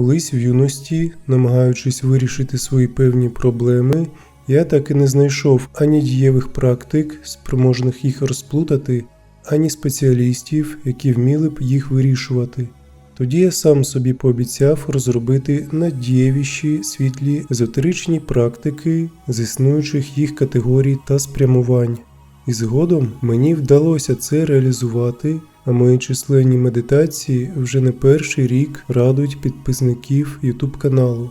Колись в юності, намагаючись вирішити свої певні проблеми, я так і не знайшов ані дієвих практик, спроможних їх розплутати, ані спеціалістів, які вміли б їх вирішувати. Тоді я сам собі пообіцяв розробити надієвіші світлі езотеричні практики з існуючих їх категорій та спрямувань. І згодом мені вдалося це реалізувати, а мої численні медитації вже не перший рік радують підписників YouTube каналу.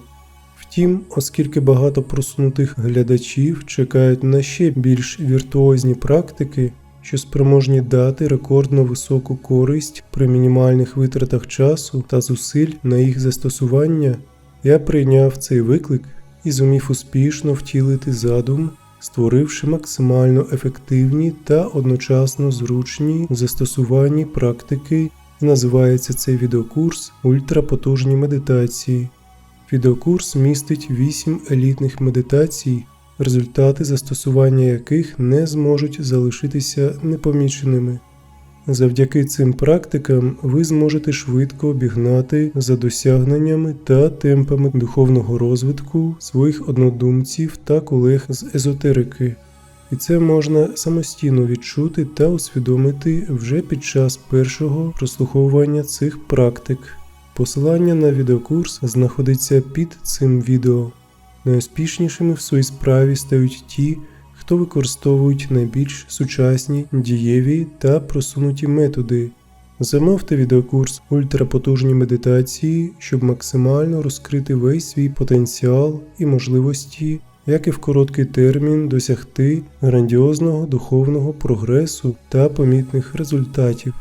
Втім, оскільки багато просунутих глядачів чекають на ще більш віртуозні практики, що спроможні дати рекордно високу користь при мінімальних витратах часу та зусиль на їх застосування, я прийняв цей виклик і зумів успішно втілити задум, створивши максимально ефективні та одночасно зручні в застосуванні практики, називається цей відеокурс Ультрапотужні медитації. Відеокурс містить 8 елітних медитацій, результати застосування яких не зможуть залишитися непоміченими. Завдяки цим практикам ви зможете швидко обігнати за досягненнями та темпами духовного розвитку своїх однодумців та колег з езотерики. І це можна самостійно відчути та усвідомити вже під час першого прослуховування цих практик. Посилання на відеокурс знаходиться під цим відео. Найуспішнішими в своїй справі стають ті, хто використовують найбільш сучасні, дієві та просунуті методи. Замовте відеокурс ультрапотужні медитації, щоб максимально розкрити весь свій потенціал і можливості, як і в короткий термін досягти грандіозного духовного прогресу та помітних результатів.